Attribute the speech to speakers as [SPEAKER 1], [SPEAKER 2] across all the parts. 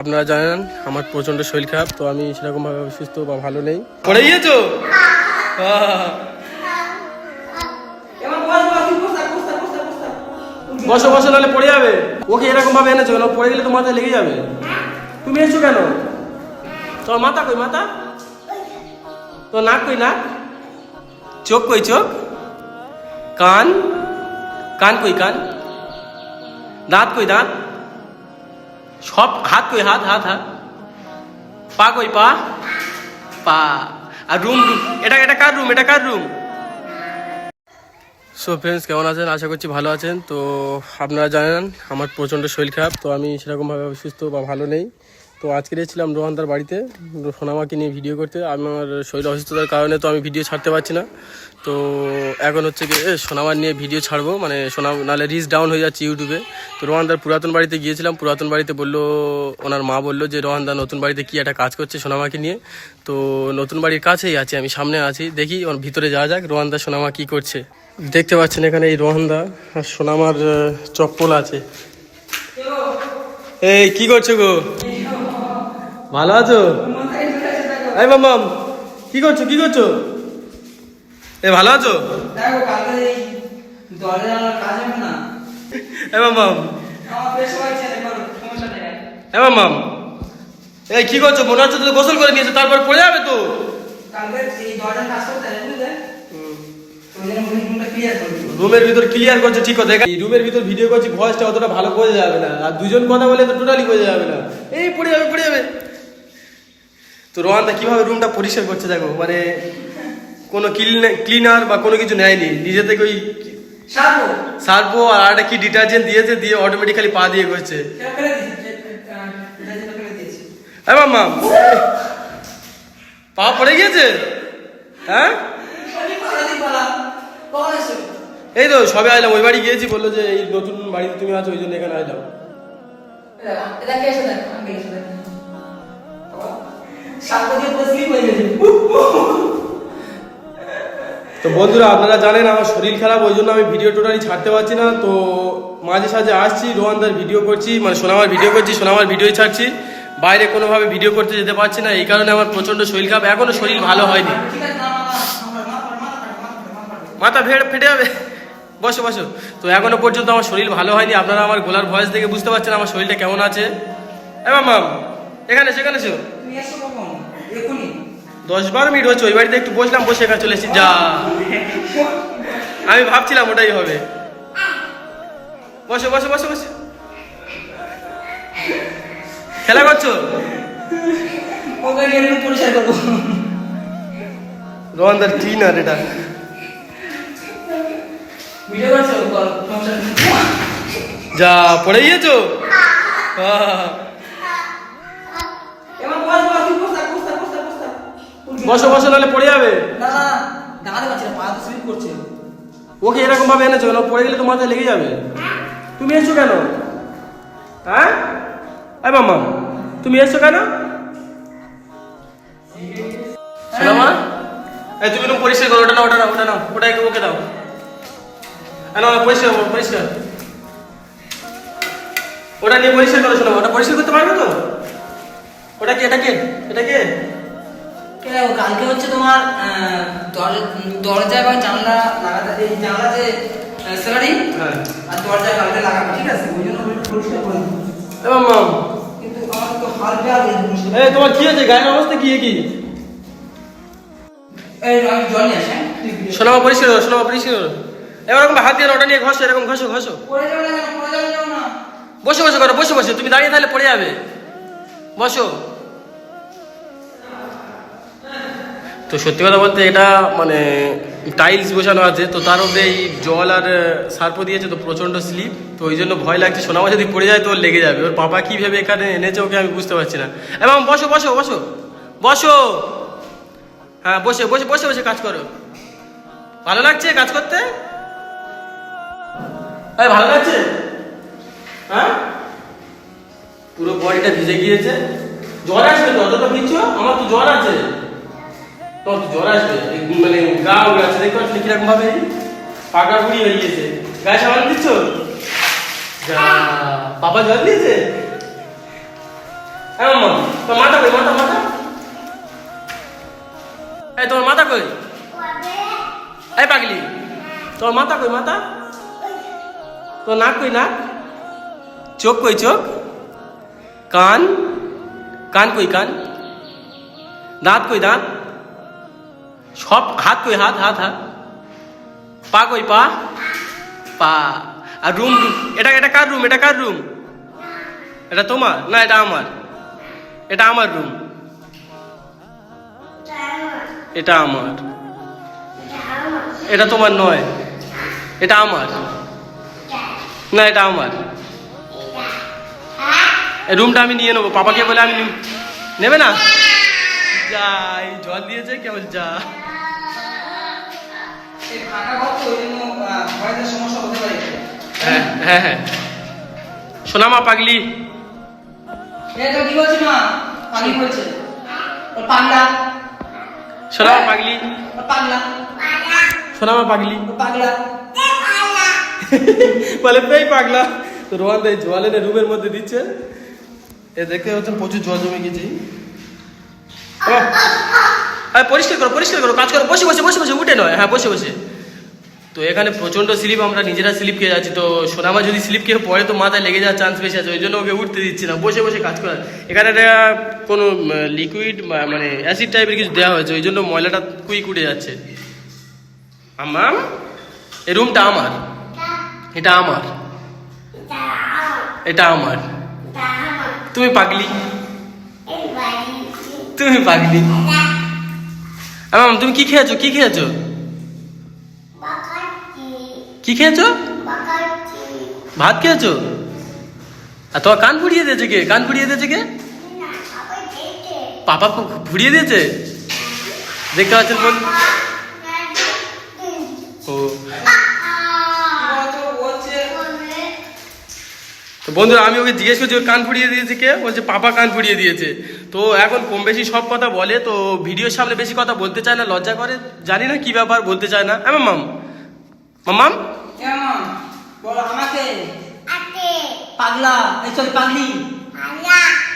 [SPEAKER 1] আপনারা জানেন আমার প্রচণ্ড শরীর খারাপ তো আমি সেরকম ভাবে সুস্থ বা ভালো নেই। পড়ে গিয়েছো? বসো বসো নাহলে পড়ে যাবে। ওকে এরকম ভাবে এনেছো কেন? পড়ে গেলে তো মাথায় লেগে যাবে। তুমি এসছো কেন? তোমার মাথা কই মাথা? তো নাক কই নাক? চোখ কই চোখ? কান? কান কই কান? দাঁত কই দাঁত? সব হাত কই, হাত হাত হাত। পা কই, পা? পা। আর রুম রুম। এটা এটা কার রুম? এটা কার রুম? সো ফ্রেন্ডস কেমন আছেন? আশা করছি ভালো আছেন। তো, আপনারা জানেন, আমার প্রচণ্ড শরীর খারাপ। তো আমি সেরকমভাবে সুস্থ বা ভালো নেই। তো আজকে এসেছিলাম রোহানদার বাড়িতে, সোনামাকে নিয়ে ভিডিও করতে। আমার শরীর অসুস্থতার কারণে তো আমি ভিডিও ছাড়তে পারছি না। তো এখন হচ্ছে কি সোনামার নিয়ে ভিডিও ছাড়বো মানে সোনা নাহলে রিচ ডাউন হয়ে যাচ্ছে ইউটিউবে তো রোহানদার পুরাতন বাড়িতে গিয়েছিলাম, পুরাতন বাড়িতে বলল, ওনার মা বলল যে, রোহানদা, নতুন বাড়িতে কি একটা কাজ করছে সোনামাকে নিয়ে? তো নতুন বাড়ির কাছেই আছি, আমি সামনে আছি। দেখি ওর ভিতরে যাওয়া যাক, রোহানদা, সোনামা কি করছে। দেখতে পাচ্ছেন এখানে এই রোহানদা আর সোনামার চপ্পল আছে। এই, কি করছ গো? ভালো আছো এই মামাম কি করছ কি করছ? এ ভালো আছো?
[SPEAKER 2] কালকে এই
[SPEAKER 1] কি করছ? মনে হচ্ছে তো গোসল করে নিয়েছো তারপর পড়ে যাবে তো। রুমের ভিতর ক্লিয়ার করছে ঠিক কথা। এই রুমের ভিতর ভিডিও করছি ভয়েসটা অতটা ভালো বোঝা যাবে না। আর দুজন কথা বলে তো টোটালি বোঝা যাবে না। এই পড়ে যাবে পড়ে যাবে। তো রোহানদা কীভাবে রুমটা পরিষ্কার করছে দেখো মানে কোনো ক্লিনার বা কোনো কিছু নেয়নি নিজে থেকে ওই
[SPEAKER 2] সারবো।
[SPEAKER 1] সার্পো আর একটা কি ডিটারজেন্ট দিয়েছে দিয়ে অটোমেটিক্যালি পা দিয়ে করছে হ্যাঁ মাম্মা পা পড়ে গিয়েছে? হ্যাঁ? এই তো সবে আইলাম ওই বাড়ি গিয়েছি বলল যে এই নতুন বাড়িতে তুমি আছো ওই জন্য এখানে আইলাম। তো বন্ধুরা আপনারা জানেন আমার শরীর খারাপ ওই জন্য আমি ভিডিও টোটালি ছাড়তে পারছি না। তো মাঝে সাঝে আসছি রোহানদার ভিডিও করছি মানে সোনামার ভিডিও করছি সোনামার ভিডিও ছাড়ছি। বাইরে কোনোভাবে ভিডিও করতে যেতে পারছি না এই কারণে আমার প্রচণ্ড শরীর খারাপ। এখনও শরীর ভালো হয়নি।
[SPEAKER 2] মাথা মাথা
[SPEAKER 1] ফেটে যাবে। বসো বসো। তো এখনও পর্যন্ত আমার শরীর ভালো হয়নি। আপনারা আমার গোলার ভয়েস দেখে বুঝতে পারছেন আমার শরীরটা কেমন আছে। এ মাম এখানে সেখানে এসো
[SPEAKER 2] তুমি এসো কখন এখনই
[SPEAKER 1] দশ বারো মিনিট হচ্ছে ওই বাড়িতে একটু বসলাম বসে এখানে চলে এসেছি যা। আমি ভাবছিলাম ওটাই হবে। বসো বসো বসো বসো। খেলা করছ? রোহানদার এটা?
[SPEAKER 2] কর সমস্যা নেই।
[SPEAKER 1] যা পড়ে গিয়েছো? আহ,
[SPEAKER 2] বসো বসো
[SPEAKER 1] নাহলে পড়ে যাবে।
[SPEAKER 2] না না দাঁড়াতে পারছি না পা তো স্লিপ করছে।
[SPEAKER 1] ওকে এরকম ভাবে এনেছো কেন? পড়ে গেলে তো মাথায় লেগে যাবে। তুমি এসছো কেন? হ্যাঁ? এই মাম্মা তুমি এসছো কেন? শোনামা এই তুমি একটু পরিষ্কার করো ওটা না ওটা না ওটা না ওটা একটু ওকে দাও। না পরিষ্কার করো, পরিষ্কার। ওটা নিয়ে পরিষ্কার করো শোনো ওটা পরিষ্কার করতে পারবে তো? ওটা কি এটা কে এটা কে?
[SPEAKER 2] কালকে হচ্ছে তোমার দরজা- এবং জানলা লাগাতে জানলা যে
[SPEAKER 1] হ্যাঁ।
[SPEAKER 2] আর দরজা কালকে লাগাবে ঠিক আছে? ওই জন্য আমি পরিষ্কার করে কিন্তু আমার তো এই
[SPEAKER 1] তোমার কি আছে গায়ের অবস্থা কি এ কি
[SPEAKER 2] এই আমি জল নিয়ে আসি হ্যাঁ?
[SPEAKER 1] পরিষ্কার করো সোনামা পরিষ্কার করো। এবার হাত দিয়ে ওটা নিয়ে ঘষো এরকম ঘষো ঘষো। বসে বসে করো বসে বসে। তুমি দাঁড়িয়ে তাহলে পড়ে যাবে। বসো। তো সত্যি কথা বলতে এটা মানে টাইলস বসানো আছে, তো তার মধ্যে এই জল আর সার্প দিয়েছে, তো প্রচণ্ড স্লিপ তো ওই জন্য ভয় লাগছে। সোনামা যদি পড়ে যায় তো ওর লেগে যাবে। ওর পাপা কী ভেবে এখানে এনেছে ওকে আমি বুঝতে পারছি না। এবং বসো বসো বসো বসো। হ্যাঁ বসে বসে বসে বসে কাজ করো। ভালো লাগছে কাজ করতে? ভালো লাগছে? হ্যাঁ? পুরো বডিটা ভিজে গিয়েছে। জ্বর আসবে তো? অতটা ভিজছো আমার তো জ্বর আছে। তোর তো জ্বর আসবে। মানে গা উড়ে আছে দেখতে পাচ্ছি কীরকম ভাবে? পাকা বুড়ি হয়ে গিয়েছে। গায়ে সাবান দিচ্ছ? বাবা জল দিয়েছে? মাম্মা তোর মাথা কই? মাথা মাথা? এই তোমার মাথা কই? এই, পাগলি। তোর মাথা কই, মাথা? তোর নাক কই, নাক? চোখ কই, চোখ? কান? কান কই, কান? দাঁত কই, দাঁত? সব হাত কই হাত হাত হাত। পা কই পা? পা। আর রুম রুম। এটা এটা কার রুম? এটা কার রুম? এটা তোমার? না এটা আমার। এটা আমার রুম। এটা আমার। এটা তোমার নয়। এটা আমার। না এটা আমার। এই রুমটা আমি নিয়ে নেব। পাপাকে বলে আমি নেবে না? যা। এই জল দিয়েছে কেবল যা হ্যাঁ হ্যাঁ হ্যাঁ। শোনা মা পাগলি।
[SPEAKER 2] এটা কি বলছি মা? পাগলি ওর
[SPEAKER 1] শোনা মা পাগলি।
[SPEAKER 2] পাগলা।
[SPEAKER 1] শোনা মা পাগলি। বলে পেই পাগলা। তো রোহান দেয় জল এনে রুমের মধ্যে দিচ্ছে। এ দেখতে হচ্ছে প্রচুর জল জমে গেছে। ও, এই পরিষ্কার করো পরিষ্কার করো কাজ করো। বসে বসে বসে বসে উঠে নয়। হ্যাঁ বসে বসে। তো এখানে প্রচণ্ড স্লিপ আমরা নিজেরা স্লিপ খেয়ে যাচ্ছি। তো সোনামা যদি স্লিপ খেয়ে পড়ে তো মাথায় লেগে যাওয়ার চান্স বেশি আছে। ওই জন্য ওকে উঠতে দিচ্ছি না। বসে বসে কাজ করা এখানে একটা কোনো লিকুইড মানে অ্যাসিড টাইপের কিছু দেওয়া হয়েছে। ওই জন্য ময়লাটা কুইক উঠে যাচ্ছে। আমার। এই রুমটা আমার। এটা আমার। এটা আমার। তুমি পাগলি। তুমি পাগলি। আমার তুমি কি খেয়েছো? কি খেয়েছো? কি খেয়েছো? ভাত খেয়েছো? আর তোমার কান ফুড়িয়ে দিয়েছে কে? কান ফুড়িয়ে দিয়েছে কে? পাপা ফুড়িয়ে দিয়েছে? দেখতে পাচ্ছেন বল ও
[SPEAKER 2] কি বলতো ও হচ্ছে
[SPEAKER 1] তো বন্ধুরা আমি ওকে জিজ্ঞেস করছি ওর কান ফুড়িয়ে দিয়েছে কে? বলছে পাপা কান ফুড়িয়ে দিয়েছে। তো এখন কম বেশি সব কথা বলে তো ভিডিওর সামনে বেশি কথা বলতে চায় না লজ্জা করে। জানি না কি ব্যাপার বলতে চায় না। হ্যাঁ মাম মামাম
[SPEAKER 2] কেমন বলো আমাকে? পাগলা। এই চল পাগলি।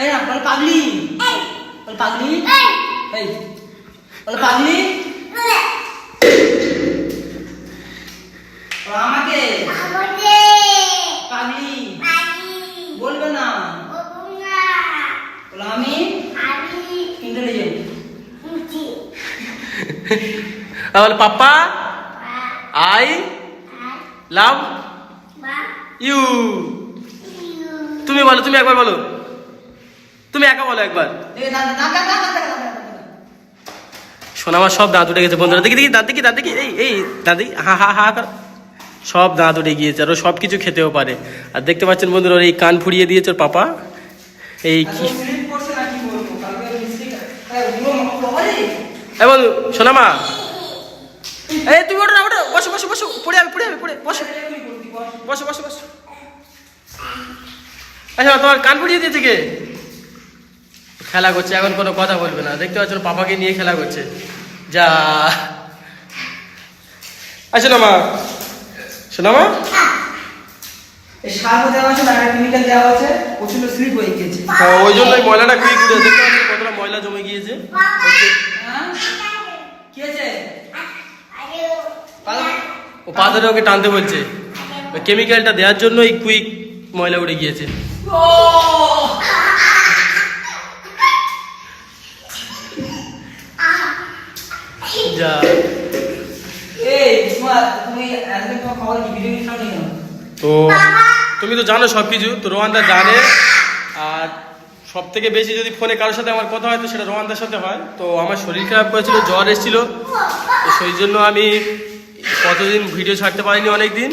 [SPEAKER 2] এই না বল পাগলি। বল পাগলি। এই। বল পাগলি। আমাকে। পাগলি বলবে না বলো আমি ইন্টেলিজেন্ট
[SPEAKER 1] তাহলে পাপ্পা আই লাভ ইউ তুমি বলো তুমি একবার বলো তুমি একা বলো একবার
[SPEAKER 2] এই না না না না না
[SPEAKER 1] শোনা আমার সব দাঁত উঠে গেছে বন্ধুরা দেখি দেখি দাঁত দেখি দাঁত দেখি এই এই দাঁত দেখি হা হা হা কর সব দাঁত উঠে গিয়েছে আর ও সব কিছু খেতেও পারে আর দেখতে পাচ্ছেন বন্ধুরা ওর এই কান ফুরিয়ে দিয়েছে ওর পাপা এই কি
[SPEAKER 2] স্লিপ করছে না কি বলব কালকে মিস্ত্রি বাবা রে
[SPEAKER 1] এই বন্ধু শোনা মা। এই তুমি ওঠো না ওঠো। বসো বসো বসো। পড়ে যাবে পড়ে যাবে পড়ে। বসো। বসো বসো বসো। আচ্ছা তোমার কান ফুরিয়ে দিয়েছে কে? খেলা করছে এখন কোনো কথা বলবে না। দেখতে পাচ্ছ পাপাকে নিয়ে খেলা করছে। যা। আচ্ছা না মা। শোনা মা।
[SPEAKER 2] হয়ে গিয়েছে।
[SPEAKER 1] ওই জন্য ময়লাটা কুইক উঠে দেখতে পাচ্ছি কতটা ময়লা জমে গিয়েছে? ও পা ধরে ওকে টানতে বলছে। ওই কেমিক্যালটা দেওয়ার জন্য এই কুইক ময়লা উঠে গিয়েছে। যা। তো তুমি তো জানো সব কিছু তো রোহানদা জানে। সব থেকে বেশি যদি ফোনে কারোর সাথে আমার কথা হয় তো সেটা রোহানদার সাথে হয়। তো আমার শরীর খারাপ করেছিল, জ্বর এসেছিল। তো সেই জন্য আমি কতদিন ভিডিও ছাড়তে পারিনি অনেক দিন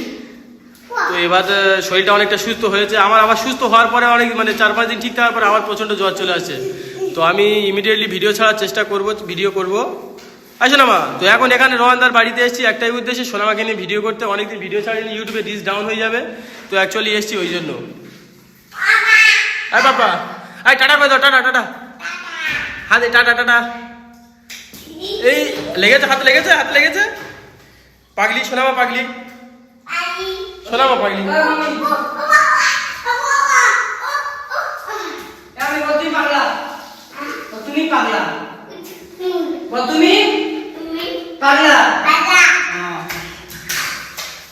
[SPEAKER 1] তো এবার শরীরটা অনেকটা সুস্থ হয়েছে। আমার আবার সুস্থ হওয়ার পরে অনেক মানে চার পাঁচ দিন ঠিক থাকার পরে আবার প্রচণ্ড জ্বর চলে আসছে। তো আমি ইমিডিয়েটলি ভিডিও ছাড়ার চেষ্টা করব ভিডিও করব। আসো না মা তো এখন এখানে রোহানদার বাড়িতে এসেছি। একটাই উদ্দেশ্যে সোনামাকে নিয়ে ভিডিও করতে। অনেকদিন ভিডিও ছাড়িনি ইউটিউবে রিচ ডাউন হয়ে যাবে। তো অ্যাকচুয়ালি এসেছি ওই জন্য। আয় বাবা আয় টাটা করে দাও টাটা টাটা। হাতে টাটা টাটা। এই লেগেছে হাতে লেগেছে হাতে লেগেছে। পাগলি সোনামা পাগলি। সোনামা পাগলি।
[SPEAKER 2] আমি বলতেই পাগলা। তুমি। পাগলা।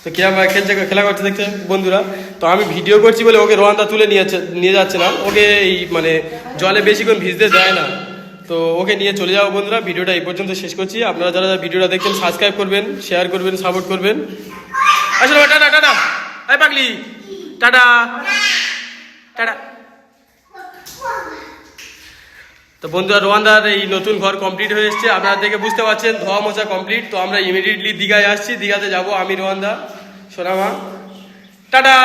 [SPEAKER 1] তো ভাই খেলছে, খেলা করছে দেখছে বন্ধুরা। তো আমি ভিডিও করছি বলে ওকে রোহানদা তুলে নিয়ে নিয়ে যাচ্ছে না। ওকে এই মানে জলে বেশিক্ষণ ভিজতে যায় না। তো ওকে নিয়ে চলে যাব বন্ধুরা। ভিডিওটা এই পর্যন্ত শেষ করছি। আপনারা যারা যারা ভিডিওটা দেখছেন সাবস্ক্রাইব করবেন শেয়ার করবেন সাপোর্ট করবেন। আসলে টাটা টাটা। আই পাগলি। টাটা। টাটা। তো বন্ধুরা, রোয়ান্দার এই নতুন ঘর কমপ্লিট হয়ে এসছে। আপনারা দেখে বুঝতে পারছেন, ধোয়া মোছা কমপ্লিট তো আমরা ইমিডিয়েটলি দীঘায় আসছি। দীঘাতে যাব আমি, রোয়ান্দা, সোনামা। টাটা!